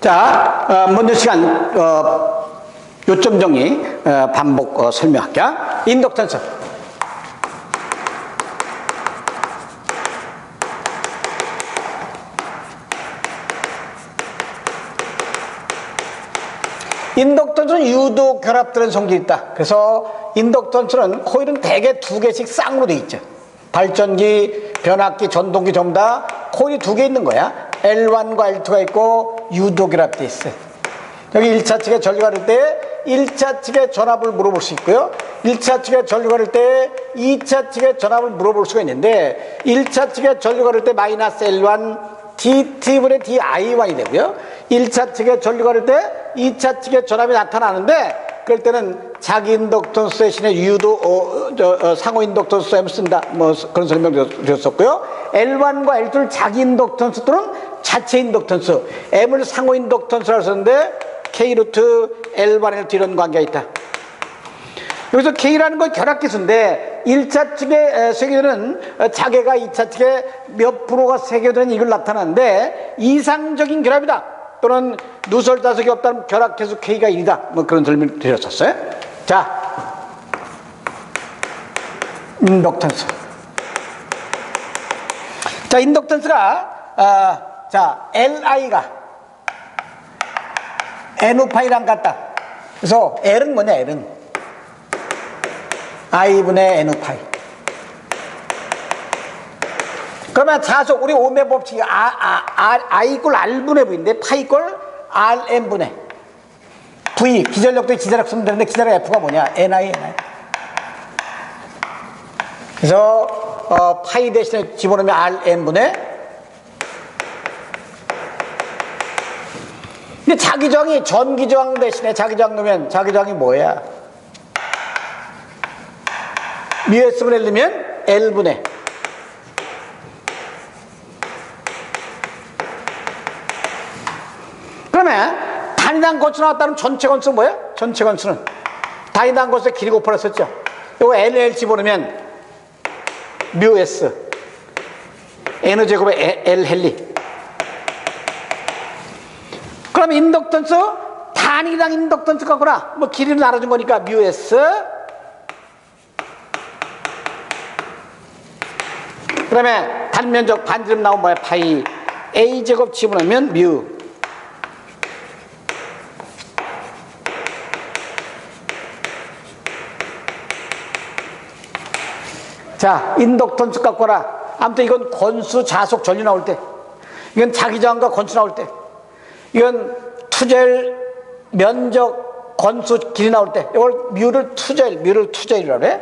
자, 어, 먼저 시간 어, 요점 정리 어, 반복 어, 설명할게요. 인덕턴스. 인덕턴스는 유도 결합되는 성질이 있다. 그래서 인덕턴스는 코일은 대개 두 개씩 쌍으로 돼 있죠. 발전기, 변압기, 전동기 전부 다 코일이 두 개 있는 거야. L1과 L2가 있고 유도 결합돼 있어요. 여기 1차 측에 전류가 흐를 때 1차 측의 전압을 물어볼 수 있고요. 1차 측의 전류가 흐를 때 2차 측의 전압을 물어볼 수가 있는데 1차 측의 전류가 흐를 때 마이너스 L1 DT분의 DI1이 되고요. 1차 측의 전류가 흐를 때 2차 측의 전압이 나타나는데 그럴 때는 자기 인덕턴스 대신에 유도 어, 저, 어, 상호 인덕턴스 M 쓴다. 뭐 그런 설명 드렸었고요. L1과 L2를 자기 인덕턴스 또는 자체 인덕턴스 M을 상호 인덕턴스라고 썼는데 K 루트 L1, L2 이런 관계가 있다. 여기서 K라는 건 결합기수인데 1차 측에 세계되는 자개가 2차 측에 몇 프로가 세계되는 이걸 나타나는데 이상적인 결합이다. 또는 누설 다속이 없다면 결합계수 K가 1이다. 뭐 그런 설명 드렸었어요. 자, 인덕턴스. 자, 인덕턴스가 아, 자 LI가 N파이랑 같다. 그래서 L은 뭐냐, L은. I분의 N파이. 그러면 자속, 우리 오메 법칙이 아, 아, 아, I 이꼴 R분의 V인데, 파이 이꼴 RN분의 V. 기전력도 기자력 쓰면 되는데, 기자력 F가 뭐냐? NI, NI. 그래서, 어, 파이 대신에 집어넣으면 RN분의 근데 자기정이 전기저항 대신에 자기저항 넣으면 자기저항이 뭐야? 뮤S분의 L면 L분의. 그러면 단위당 건수 나왔다면 전체 건수는 뭐야? 전체 건수는. 단위당 건수의 길이 곱하였었죠. 이거 LL 집어넣으면 뮤S. N제곱의 L 헬리 그럼 인덕턴스 단위당 인덕턴스 갖거나? 뭐 길이를 나눠준 거니까 뮤S 그다음에 단면적 반지름 나오면 뭐야 파이. A 제곱 집어넣으면 뮤. 자, 인덕턴스 갖거나 아무튼 이건 권수 자속 전류 나올 때. 이건 자기저항과 권수 나올 때 이건 투젤 면적 건수 길이 나올 때 이걸 뮤를 투젤 뮤를 투젤이라고 해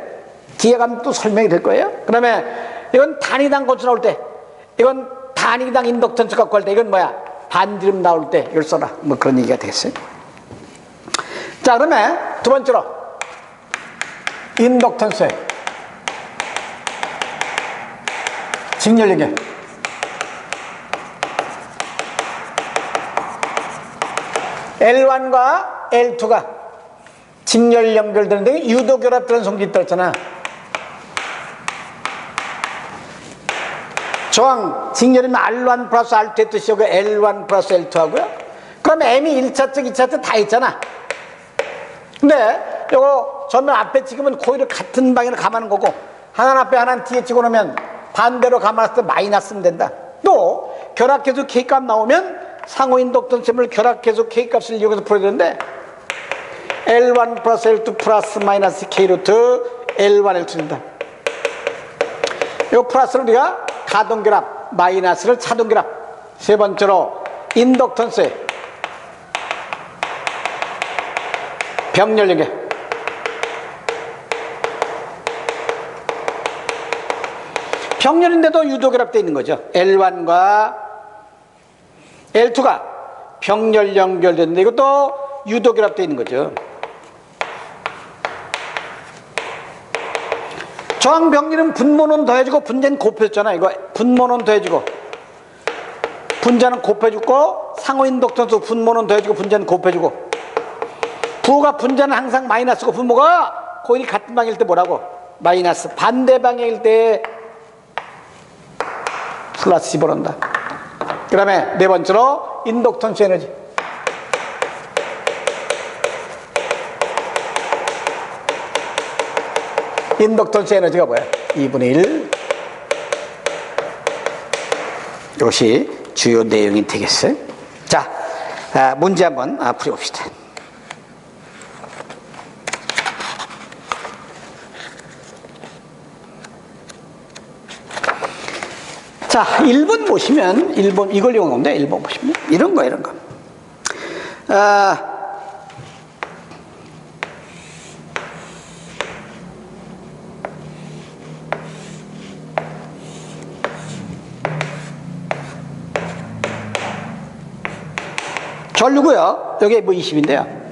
뒤에 가면 또 설명이 될 거예요. 그 다음에 이건 단위당 건수 나올 때 이건 단위당 인덕턴스 갖고 할 때 이건 뭐야? 반지름 나올 때 이걸 써라. 뭐 그런 얘기가 되겠어요. 자 그러면 두 번째로 인덕턴스 직렬력이 L1과 L2가 직렬 연결되는데 유도 결합되는 성질이 있다잖아. 저항 직렬이면 R1 플러스 R2의 뜻이 고 L1 플러스 L2 하고요. 그럼 M이 1차 측 2차 측다 있잖아. 근데 이거 전면 앞에 찍으면 코일을 같은 방향으로 감하는 거고 하나 앞에 하나 뒤에 찍어 놓으면 반대로 감았을 때 마이너스면 된다. 또 결합계수 K값 나오면 상호 인덕턴셈을 결합해서 K값을 이용해서 풀어야 되는데 L1 플러스 L2 플러스 마이너스 K 루트 L1 L2입니다. 이 플러스는 우리가 가동결합, 마이너스를 차동결합. 세 번째로 인덕턴스 병렬 연계. 병렬인데도 유도결합되어 있는 거죠. L1과 L2가 병렬 연결됐는데 이것도 유도 결합되어 있는 거죠. 저항 병렬은 분모는 더해지고 분자는 곱해졌잖아. 이거 분모는 더해지고 분자는 곱해주고 상호 인덕턴스 분모는 더해지고 분자는 곱해주고 부가 분자는 항상 마이너스고 분모가 코일이 같은 방일 때 뭐라고? 마이너스 반대 방향일 때 플러스 집어넣는다. 그 다음에 네 번째로 인덕턴스 에너지. 인덕턴스 에너지가 뭐야? 2분의 1. 이것이 주요 내용이 되겠어요. 자, 아, 문제 한번 아, 풀어봅시다. 자, 1번 보시면, 1번, 이걸 이용한 건데, 1번 보시면, 이런 거, 이런 거. 아, 전류고요. 여기 뭐 20인데요.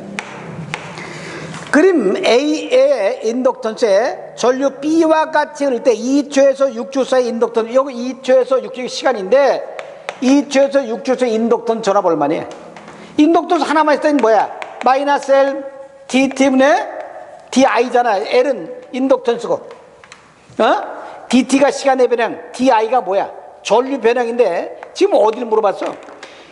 그림 A의 인덕턴스에 전류 B와 같이 흐를 때 2초에서 6초 사이 인덕턴 여기 2초에서 6초 시간인데 2초에서 6초 사이 인덕턴 전압 얼마니? 인덕턴스 하나만 있을 땐 뭐야? 마이너스 L D 때문에 DI잖아. L은 인덕턴스고 어? DT가 시간의 변형, DI가 뭐야? 전류 변형인데 지금 어디를 물어봤어?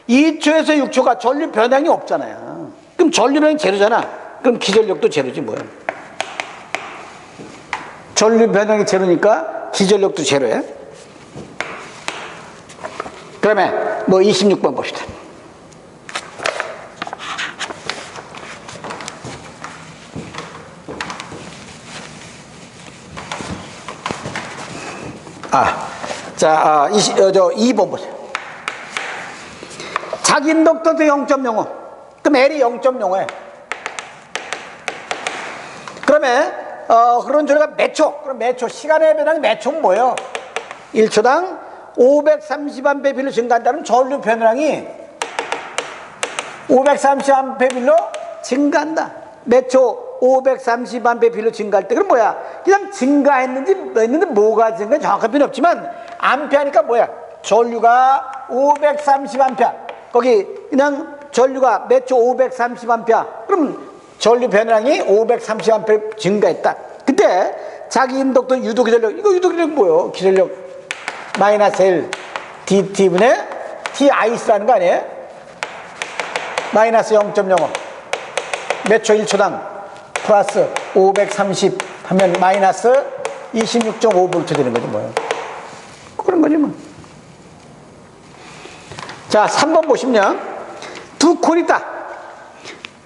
2초에서 6초가 전류 변형이 없잖아요. 그럼 전류 변형이 제로잖아. 그럼 기전력도 제로지 뭐야. 전류 변형이 제로니까 기전력도 제로야. 그러면 뭐 26번 봅시다. 아, 자, 아, 20, 어, 저 2번 보세요. 자기 인덕터도 0.05. 그럼 L이 0.05에. 그러면, 어, 그런 소리가 몇 초? 그럼 몇 초? 시간의 변화는 몇 초면 뭐예요? 1초당 530A 빌로 증가한다는 전류 변화량이 530A 빌로 증가한다. 몇 초? 530A 빌로 증가할 때, 그럼 뭐야? 그냥 증가했는지, 했는데 뭐가 증가? 정확한 표현은 없지만, 암페 하니까 뭐야? 전류가 530A. 거기 그냥 전류가 몇초 530A. 그럼 전류 변화량이 530A 증가했다. 그때 자기 인덕도 유도 기전력, 이거 유도 기전력 뭐예요? 기전력 마이너스 L DT분의 TI스라는 거 아니에요? 마이너스 0.05. 몇 초 1초당 플러스 530 하면 마이너스 26.5V 되는 거지 뭐예요. 그런 거지 뭐. 자, 3번 보시면 두 코일 있다.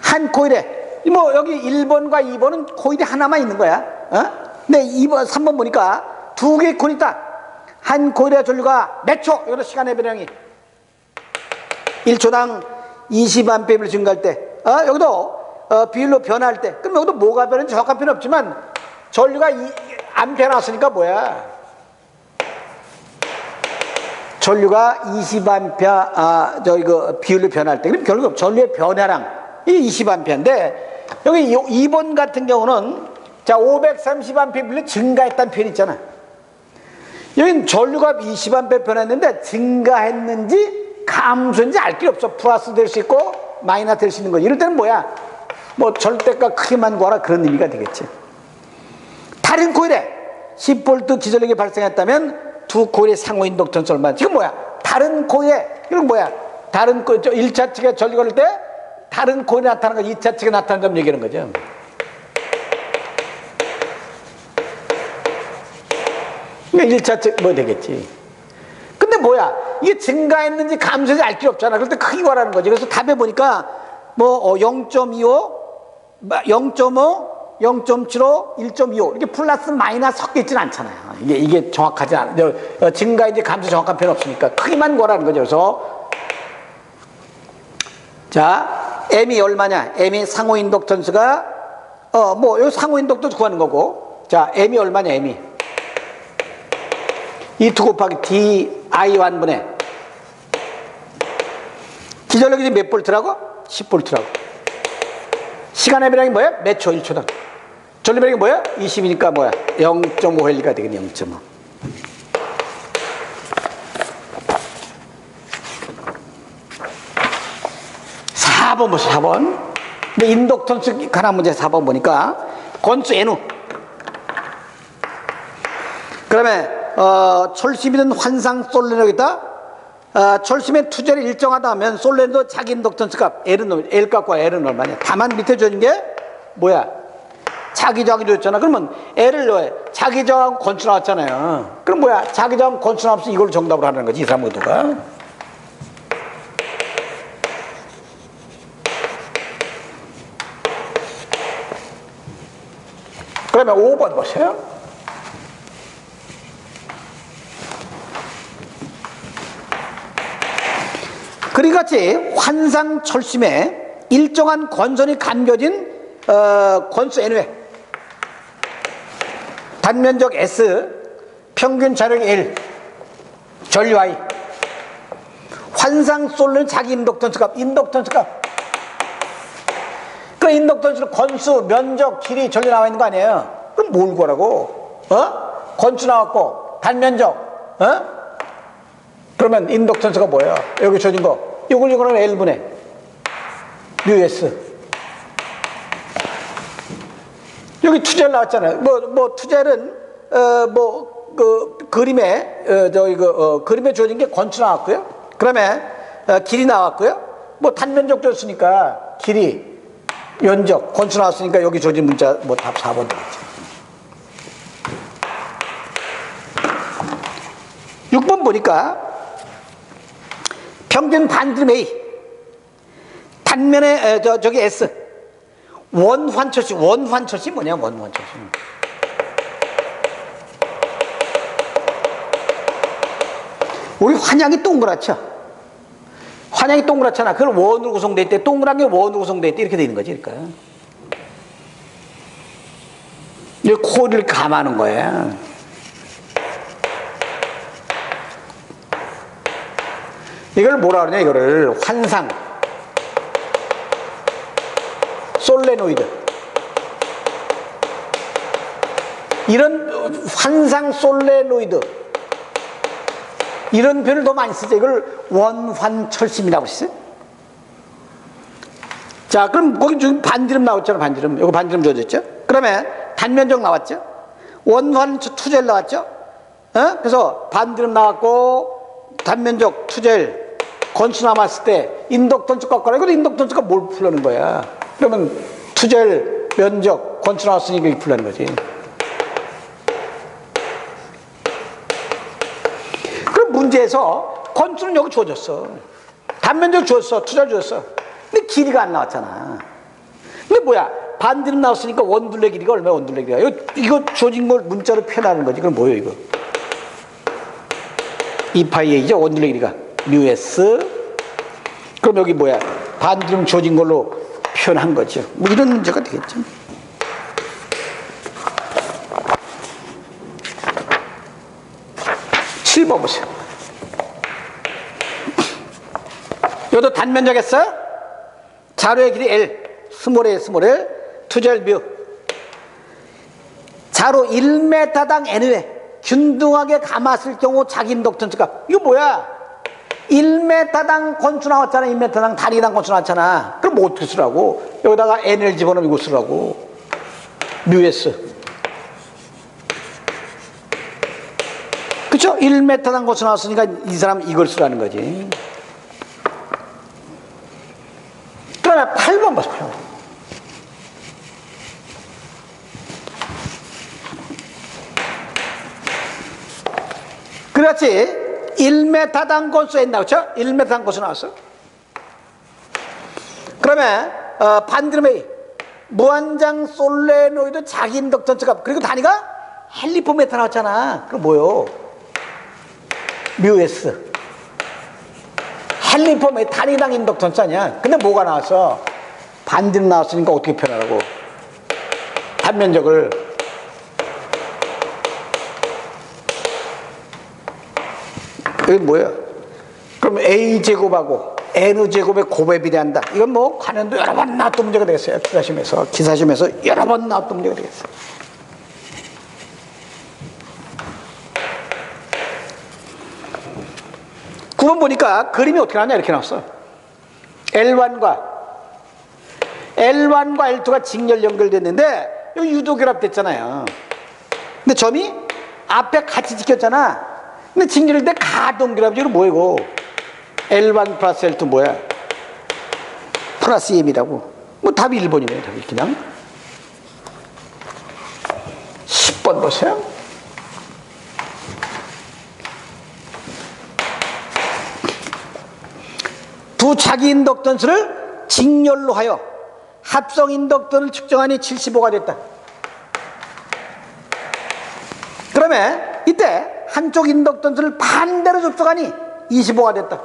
한 코일에 뭐 여기 1번과 2번은 코일이 하나만 있는 거야. 어? 근데 2번, 3번 보니까 두 개의 코일 있다. 한 코일의 전류가 몇 초? 여기서 시간의 변형이 1초당 20A를 증가할 때 어? 여기도 어, 비율로 변화할 때 그럼 여기도 뭐가 변하는지 정확한 표현은 없지만 전류가 이, 안 변했으니까 뭐야? 전류가 20A 아, 저기 그 비율로 변할 때 그럼 결국 전류의 변화량 이 20A인데 여기 2번 같은 경우는 자 530A 비율로 증가했다는 표현 있잖아. 여긴 전류가 20A 변했는데 증가했는지 감소인지 알 게 없어. 플러스 될 수 있고 마이너스 될 수 있는 거. 이럴 때는 뭐야? 뭐 절대값 크게만 구하라 그런 의미가 되겠지. 다른 코일에 10V 기전력이 발생했다면 두 코일의 상호 인덕턴스 얼마? 지금 뭐야? 다른 코일에 이건 뭐야? 다른 코 1차 측에 전류가 흐를 때 다른 코일이 나타나는 거 2차 측에 나타나는 거 얘기하는 거죠. 그러니까 1차 측뭐 되겠지. 근데 뭐야? 이게 증가했는지 감소했는지 알길 없잖아. 그럴 때 크게 구하라는 거지. 그래서 답에 보니까 뭐 0.25, 0.5 0.75, 1.25 이렇게 플러스 마이너스 섞여 있지는 않잖아요. 이게 이게 정확하지 않아. 요 증가인지 감소 정확한 표현 없으니까 크기만 구하라는 거죠. 그래서 자 m이 얼마냐? m이 상호 인덕턴스가 어뭐 상호 인덕턴스 구하는 거고 자 m이 얼마냐? m이 2 곱하기 d i 1분의 기전력이 몇 볼트라고? 10 볼트라고. 시간의 변량이 뭐야? 몇 초? 1초당. 전류 변량이 뭐야? 20이니까 뭐야? 0.5헬리가 되겠네, 0.5. 사번 보세요, 4번. 근데 인덕턴스 가난 문제 4번 보니까 건수 N우. 그러면, 어, 철심이든 환상 솔레너겠다? 어, 철심의 투절이 일정하다 하면 솔레도 자기 인덕턴스 값 L은, L 값과 L은 얼마냐? 다만 밑에 주어진 게 뭐야? 자기장이 줬잖아. 그러면 L을 넣어야 자기장하고 건수 나왔잖아요. 그럼 뭐야? 자기장 건수 나왔으면 이걸 정답으로 하는 거지. 이 사람 의도가. 그러면 5번 보세요. 그리 같이 환상 철심에 일정한 권선이 감겨진 어, 권수 N회. 단면적 S 평균 자력 1 전류 I. 환상 쏠는 자기 인덕턴스 값 인덕턴스 값 그 인덕턴스는 건수, 면적, 길이 전류 나와 있는 거 아니에요 그럼 뭘 구하라고 어? 건수 나왔고 단면적 어? 그러면 인덕턴스가 뭐예요? 여기 줘진 거. 이걸 이거는 L분의 뮤S. 여기 투젤 나왔잖아요. 뭐, 뭐, 투젤은, 어, 뭐, 그, 그림에, 어, 저기, 그, 어, 그림에 주어진 게 건투 나왔고요. 그다음에 어, 길이 나왔고요. 뭐, 단면적 줬으니까, 길이, 면적, 건투 나왔으니까 여기 주어진 문자, 뭐, 답 4번 되겠죠. 6번 보니까, 평균 반드름 A. 단면에 에, 저, 저기 S. 원환철씨 원환철씨 뭐냐 원환철씨. 우리 환양이 동그랗죠 환양이 동그랗잖아. 그걸 원으로 구성돼 있대. 동그란 게 원으로 구성돼 있대. 이렇게 되는 거지 그러니까 이 코를 감하는 거야. 이걸 뭐라 그러냐 이거를? 환상. 솔레노이드. 이런 환상 솔레노이드 이런 표현을 더 많이 쓰죠 이걸 원환철심이라고 했어요 자 그럼 거기 지금 반지름 나왔잖아 반지름 이거 반지름 줘졌죠 그러면 단면적 나왔죠 원환 투젤 나왔죠 어? 그래서 반지름 나왔고 단면적 투젤 건수 남았을 때 인덕턴스 꺾어라. 이거 인덕턴스가 뭘 풀려는 거야? 그러면 투젤, 면적, 건수 나왔으니까 이게 풀려는 거지. 문제에서 건수는 여기 주어졌어. 단면적 주었어. 투젤 주었어. 근데 길이가 안 나왔잖아. 근데 뭐야? 반지름 나왔으니까 원둘레 길이가 얼마야 원둘레 길이가. 이거, 이거 주어진 걸 문자로 표현하는 거지. 그럼 뭐예요 이거? 2파이 A죠 원둘레 길이가. 뮤S 그럼 여기 뭐야 반지름 주어진 걸로 표현한 거죠 뭐 이런 문제가 되겠죠 칠 번 보세요 여기도 단면적 했어 자료의 길이 L 스몰에 스몰에 투절 뮤 자로 1m당 N회 균등하게 감았을 경우 자기 인덕턴스가 이거 뭐야 1m당 건수 나왔잖아. 1m당 다리당 건수 나왔잖아. 그럼 뭐 어떻게 쓰라고? 여기다가 n을 집어넣으면 이거 쓰라고. 뮤스. 그쵸? 1m당 건수 나왔으니까 이 사람 이걸 쓰라는 거지. 그 다음에 8번 보세요. 그렇지. 1m당 건수 했나 그렇죠? 1m당 건수 나왔어. 그러면 어, 반드름의 무한장 솔레노이드 자기 인덕턴스 값 그리고 단위가 헬리포메타 나왔잖아. 그럼 뭐요? 뮤스. 헬리포메 단위당 인덕턴스 아니야. 근데 뭐가 나왔어? 반드름 나왔으니까 어떻게 표현하라고? 단면적을 이게 뭐야? 그럼 A 제곱하고 N 제곱의 곱에 비례한다. 이건 뭐 관련도 여러 번 나왔던 문제가 되겠어요. 기사심에서 기사심에서 여러 번 나왔던 문제가 되겠어요. 구번 보니까 그림이 어떻게 나왔냐 이렇게 나왔어. L1과 L1과 L2가 직렬 연결됐는데 여기 유도 결합됐잖아요. 근데 점이 앞에 같이 지켰잖아. 근데 직렬일 때 가동결합 이거 뭐야 이거 L1 플러스 L2 뭐야? 플러스 M이라고. 뭐 답이 1번이네요 답이. 그냥. 보세요. 두 자기 인덕턴스를 직렬로 하여 합성 인덕턴을 측정하니 75가 됐다. 그러면 이때 한쪽 인덕턴스를 반대로 접속하니 25가 됐다.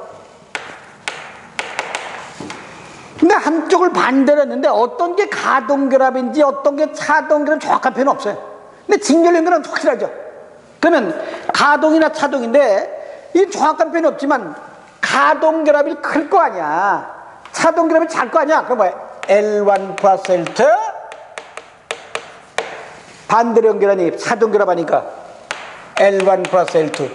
근데 한쪽을 반대로 했는데 어떤 게 가동결합인지 어떤 게 차동결합 정확한 표현은 없어요. 근데 직렬 연결은 확실하죠. 그러면 가동이나 차동인데 이 정확한 표현이 없지만 가동결합이 클 거 아니야. 차동결합이 잘 거 아니야. 그럼 뭐야? L1 플러스 L2 반대로 연결하니 차동결합하니까 L1 플러스 L2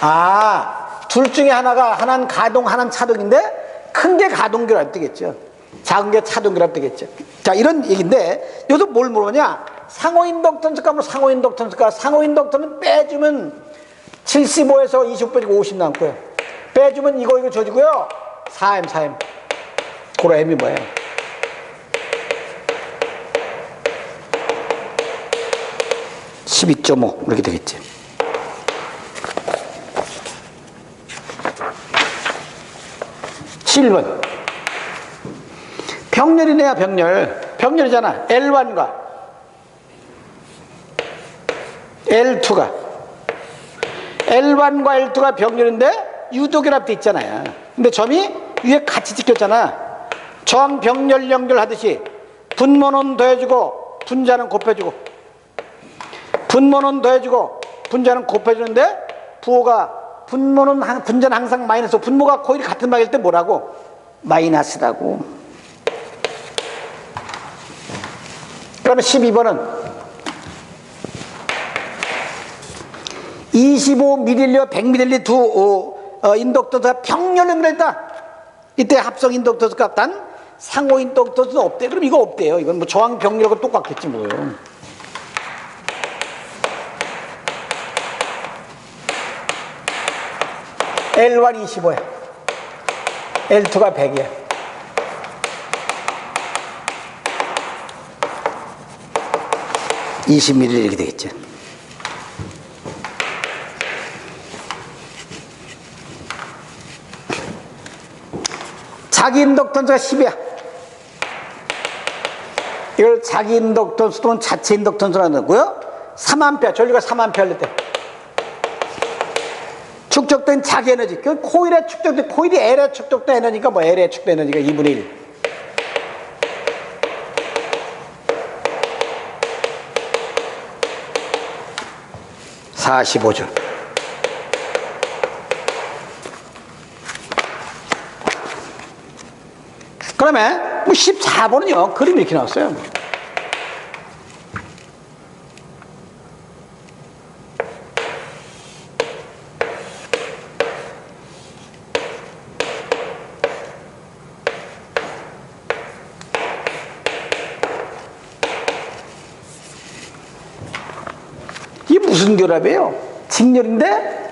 아, 둘 중에 하나가 하나는 가동, 하나는 차동인데 큰 게 가동결합 되겠죠. 작은 게 차동결합 되겠죠. 자, 이런 얘기인데 여기서 뭘 물어보냐? 상호 인덕턴스가 뭐 상호 인덕턴스가 상호 인덕턴은 빼주면 75에서 25 빼주고 50 남고요. 빼주면 이거 이거 줘주고요. 4M 4M. 고로 M이 뭐예요? (12.5) 이렇게 되겠지. 7번. 병렬이네요, 병렬. 병렬이잖아. L1과 L2가. L1과 L2가 병렬인데 유도결합돼 있잖아요. 근데 점이 위에 같이 찍혔잖아. 정 병렬 연결하듯이 분모는 더해주고 분자는 곱해주고 분모는 더해주고 분자는 곱해주는데 부호가 분모는 한- 분자는 항상 마이너스 분모가 코일이 같은 방일 때 뭐라고? 마이너스라고. 그러면 12번은 25ml, 100ml 두 어, 어, 인덕터스가 병렬 연결했다. 이때 합성 인덕터스 값단 상호 인덕터스는 없대. 그럼 이거 없대요. 이건 뭐 저항 병렬하고 똑같겠지 뭐요 L1 25야. L2가 100이야. (20 ml) 이렇게 되겠죠. 자기 인덕턴스가 10이야. 이걸 자기 인덕턴스 또는 자체 인덕턴스라는 거고요. 3A, 전류가 3A 할 때. 축적된 자기 에너지. 그 코일에 축적된, 코일이 L에 축적된 에너지가 뭐 L에 축적된 에너지가 2분의 1. (45줄) 그러면 뭐 14번은요 그림이 이렇게 나왔어요 결합이에요? 직렬인데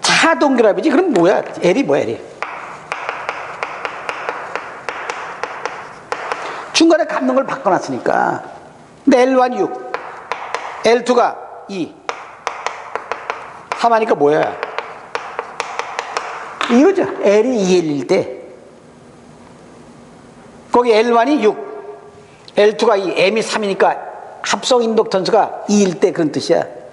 차동 결합이지. 그럼 뭐야? L이 뭐야, L이? 중간에 걸 바꿔놨으니까. 근데 L1 6, L2가 2. 함하니까 뭐야? 이거죠. L이 2L일 때. 거기 L1이 6, L2가 2, M이 3이니까 합성 인덕턴스가 2일 때 그런 뜻이야.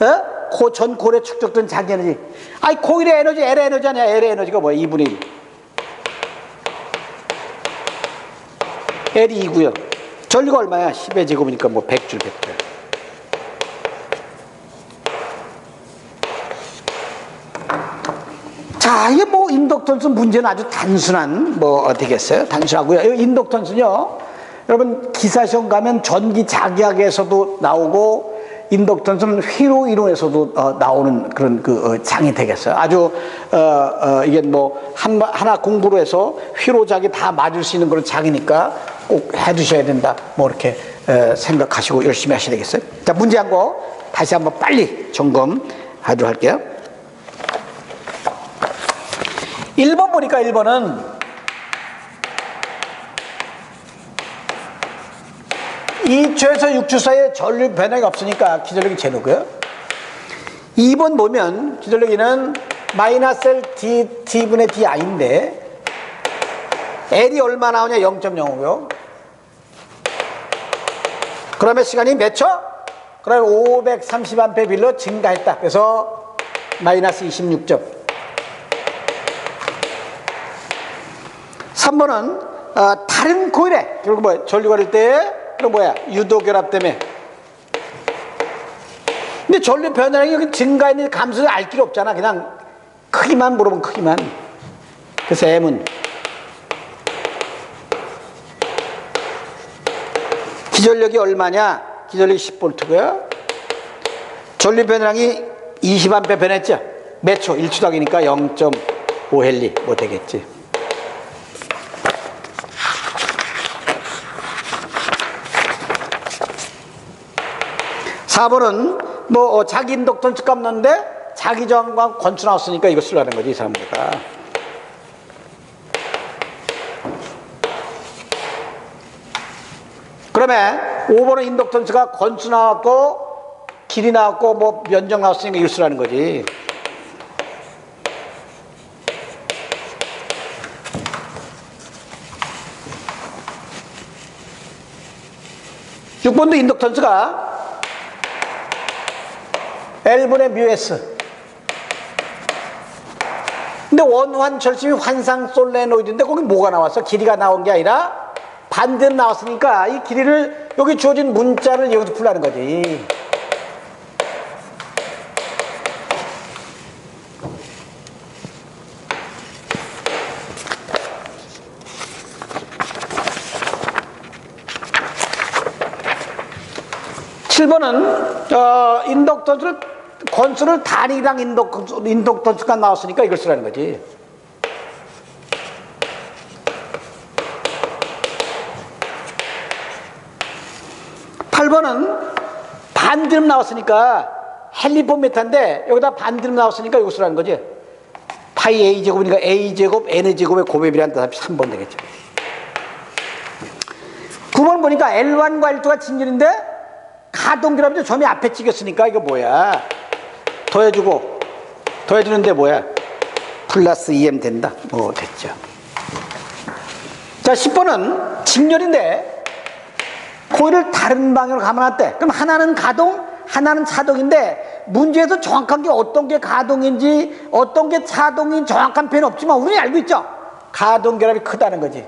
어? 코, 전 골에 축적된 자기 에너지. 아니, 코일의 에너지, L의 에너지 아니야. L의 에너지가 뭐야? 2분의 1. L이 2고요. 전류가 얼마야? 10의 제곱이니까 뭐 100줄, 100줄. 자, 이게 뭐 인덕턴스 문제는 아주 단순한 뭐 되겠어요? 단순하고요. 이 인덕턴스는요. 여러분 기사 시험 가면 전기 자기학에서도 나오고 인덕턴스는 휘로 이론에서도 어, 나오는 그런 그 어, 장이 되겠어요. 아주 어, 어, 이게 뭐 한, 하나 공부로 해서 자기 다 맞을 수 있는 그런 장이니까 꼭 해두셔야 된다. 뭐 이렇게 어, 생각하시고 열심히 하셔야 되겠어요. 자 문제 한 거 다시 한번 빨리 점검하도록 할게요. 1번 보니까 1번은 2초에서 6초 사이에 전류 변화가 없으니까 기전력이 제로고요. 2번 보면 기전력이는 마이너스 L T분의 DI인데 L이 얼마 나오냐 0.05고요. 그러면 시간이 몇 초? 그럼 530A 빌로 증가했다. 그래서 마이너스 26점. 3번은 어, 다른 코일에 결국 뭐야? 전류가 될 때, 그럼 뭐야? 유도 결합 때문에. 근데 전류 변화량이 여기 증가했는 감소를 알 필요 없잖아. 그냥 크기만 물어보면 크기만. 그래서 M은 기전력이 얼마냐? 기전력이 10V고요. 전류 변화량이 20A 변했죠? 몇 초? 1초당이니까 0.5헬리 뭐 되겠지. 4번은 뭐 어, 자기 인덕턴 값 넣는데 자기 저항과 권수 나왔으니까 이거 쓰려는 거지 이 사람들가 그러면 5번은 인덕턴스가 권수 나왔고 길이 나왔고 뭐 면적 나왔으니까 이거 쓰라는 거지. 6번도 인덕턴스가 L분의 뮤 S. 근데 원환 절심이 환상 솔레노이드인데 거기 뭐가 나왔어? 길이가 나온 게 아니라 반대로 나왔으니까 이 길이를 여기 주어진 문자를 여기서 풀라는 거지. 칠번은 어, 인덕턴스를 권수를 단위랑 인덕, 인덕턴스가 나왔으니까 이걸 쓰라는 거지. 팔번은 반드름 나왔으니까 헬리폼메타인데 여기다 반드름 나왔으니까 이거 쓰라는 거지. 파이 A 제곱이니까 A 제곱 N 제곱의 곱입이라는 뜻 3번 되겠죠. 9번 보니까 L1과 L2가 진열인데 가동기라면 점이 앞에 찍혔으니까 이거 뭐야? 더해주고 더해주는데 뭐야? 플러스 2m 된다. 뭐 됐죠. 자 10번은 직렬인데 코일을 다른 방향으로 감아놨대. 그럼 하나는 가동, 하나는 차동인데 문제에서 정확한 게 어떤 게 가동인지 어떤 게 차동인 정확한 표현 없지만 우리는 알고 있죠. 가동 결합이 크다는 거지.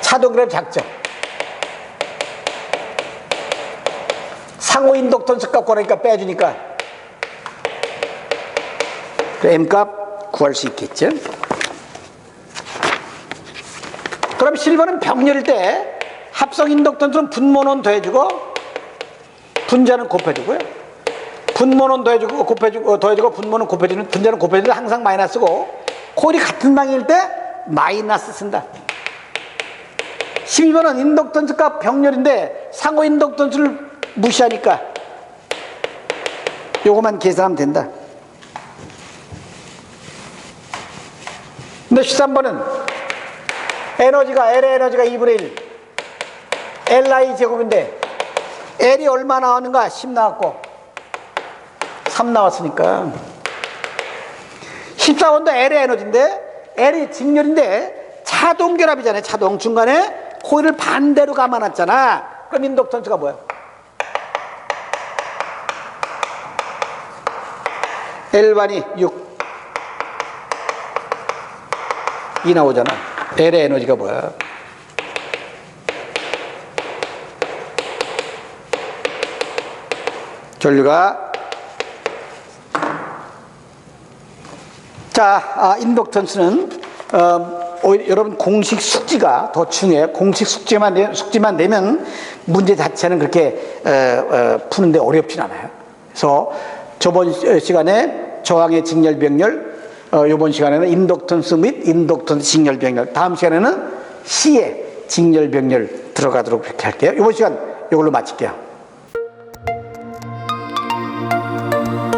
차동 결합이 작죠. 상호 인덕턴스 값 구하니까 빼주니까 그 M 값 구할 수 있겠죠. 그럼 실버는 병렬일 때 합성 인덕턴스는 분모는 더해주고 분자는 곱해주고요. 분모는 더해주고 곱해주고 어, 더해주고 분모는 곱해주는 분자는 곱해주는 항상 마이너스고 코일이 같은 방일 때 마이너스 쓴다. 12번은 인덕턴스 값 병렬인데 상호 인덕턴스를 무시하니까. 요거만 계산하면 된다. 근데 13번은 에너지가 L의 에너지가 2분의 1 Li 제곱인데 L이 얼마 나왔는가? 10 나왔고. 3 나왔으니까. 14번도 L의 에너지인데 L이 직렬인데 차동 결합이잖아요 차동. 중간에 코일을 반대로 감아놨잖아. 그럼 인덕턴스가 뭐야 L1이 6 이 나오잖아. L의 에너지가 뭐야? 전류가. 자 아, 인덕턴스는 어, 여러분 공식 숙지가 더 중요해요 공식 숙지만, 내, 숙지만 내면 문제 자체는 그렇게 어, 어, 푸는데 어렵진 않아요. 그래서 저번 시간에 저항의 직렬 병렬 어, 이번 시간에는 인덕턴스 및 인덕턴스 직렬 병렬 다음 시간에는 C의 직렬 병렬 들어가도록 그렇게 할게요. 이번 시간 이걸로 마칠게요